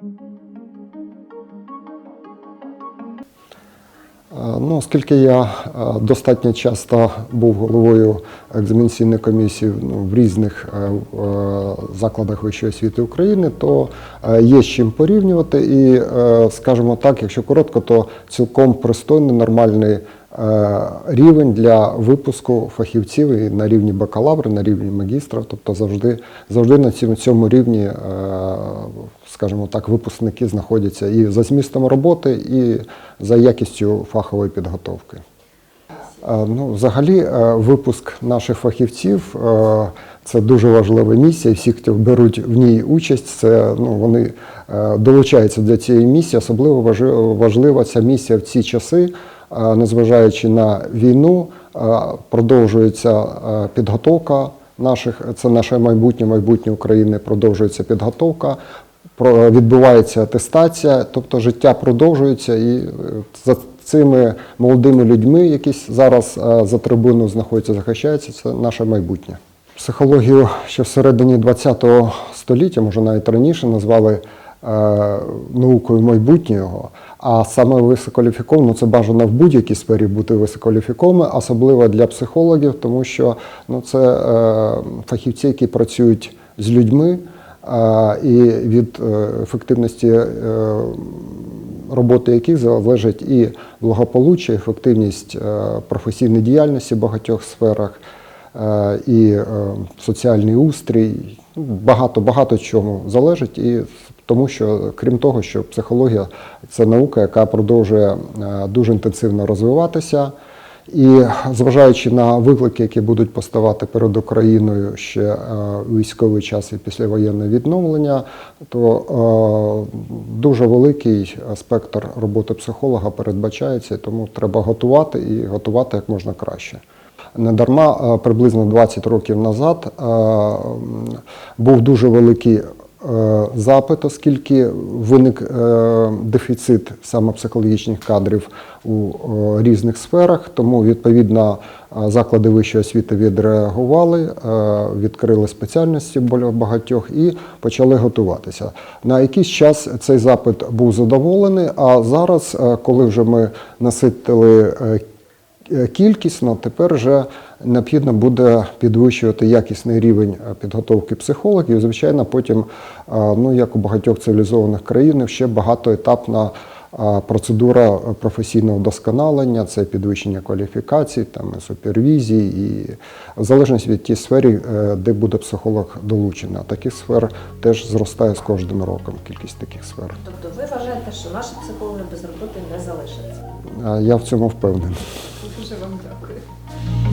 Е, Ну, оскільки я е, достатньо часто був головою екзаменаційної комісії ну, в різних е, закладах вищої освіти України, то є з чим порівнювати. І, скажімо так, якщо коротко, то цілком пристойний, нормальний рівень для випуску фахівців і на рівні бакалавра, на рівні магістра, тобто завжди, завжди на цьому, цьому рівні, е, скажімо так, випускники знаходяться і за змістом роботи, і за якістю фахової підготовки. Е, Ну, взагалі, е, випуск наших фахівців е, це дуже важлива місія. Всі, хто беруть в ній участь, це ну вони е, долучаються до цієї місії. Особливо важлива ця місія в ці часи, е, незважаючи на війну, продовжується підготовка наших. Це наше майбутнє, майбутнє України. Продовжується підготовка. Відбувається атестація, тобто життя продовжується, і е, за цими молодими людьми, які зараз за трибуною знаходяться, захищаються, це наше майбутнє. Психологію ще всередині ХХ століття, може навіть раніше, назвали е, наукою майбутнього. А саме висококваліфіковану це бажано в будь-якій сфері бути висококваліфікованими, особливо для психологів, тому що ну, це е, фахівці, які працюють з людьми, е, і від е, ефективності е, роботи яких залежить і благополуччя, ефективність професійної діяльності в багатьох сферах, і е, соціальний устрій. Ну, Багато багато чому залежить, і тому що крім того, що психологія це наука, яка продовжує е, дуже інтенсивно розвиватися. І зважаючи на виклики, які будуть поставати перед Україною ще е, у військовий час і післявоєнне відновлення, то е, дуже великий спектр роботи психолога передбачається, тому треба готувати і готувати як можна краще. Недарма приблизно 20 років назад був дуже великий е, запит, оскільки виник е, дефіцит саме психологічних кадрів у е, різних сферах. Тому відповідно заклади вищої освіти відреагували, відкрили спеціальності багатьох і почали готуватися. На якийсь час цей запит був задоволений. А зараз, коли вже ми наситили кількісно, тепер вже необхідно буде підвищувати якісний рівень е, підготовки психологів. Звичайно, потім, е, ну як у багатьох цивілізованих країн, ще багатоетапна е, процедура професійного вдосконалення, це підвищення кваліфікацій, там супервізії, і в залежності від тієї сфері, е, де буде психолог долучений. А таких сфер теж зростає з кожним роком кількість таких сфер. Тобто ви вважаєте, що наші психологи без роботи не залишаться? Е, Я в цьому впевнений. Дуже вам дякую.